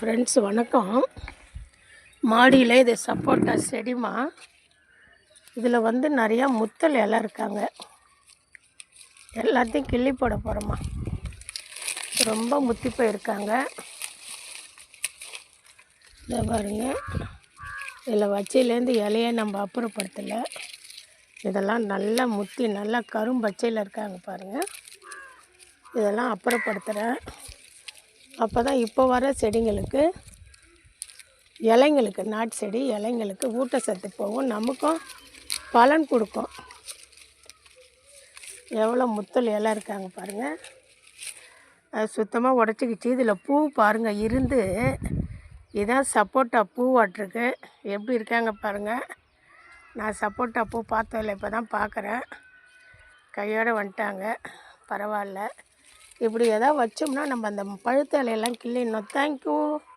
Friends வணக்கம். மாடியில் இது சப்போட்டா செடிமா இதில் வந்து நிறையா முத்தல் இலை இருக்காங்க. எல்லாத்தையும் கிள்ளி போட போகிறோமா ரொம்ப முத்தி போயிருக்காங்க. இதை பாருங்க. இதில் வச்சையிலேருந்து இலையை நம்ம அப்புறப்படுத்தலை. இதெல்லாம் நல்லா முத்தி நல்லா கரும்பச்சையில் இருக்காங்க பாருங்கள் இதெல்லாம் அப்புறப்படுத்துகிறேன் அப்போ தான் இப்போ வர செடிங்களுக்கு இலைங்களுக்கு நாட்டு செடி இலைங்களுக்கு ஊட்டச்சத்து போகும். நமக்கும் பலன் கொடுக்கும். எவ்வளோ முத்தல் இலை இருக்காங்க பாருங்கள் அது சுத்தமாக உடச்சிக்கிச்சு. இதில் பூ பாருங்கள் இருந்து இதான் சப்போட்டா பூ வாட்டிருக்கு. எப்படி இருக்காங்க பாருங்கள் நான் சப்போட்டா பூ பார்த்ததில்ல இப்போ தான் பார்க்குறேன். கையோடு வந்துட்டாங்க. பரவாயில்ல. இப்படி எதாவது வச்சோம்னா நம்ம அந்த பழுத்த இலையெல்லாம் கிள்ளிடணும் தேங்க்யூ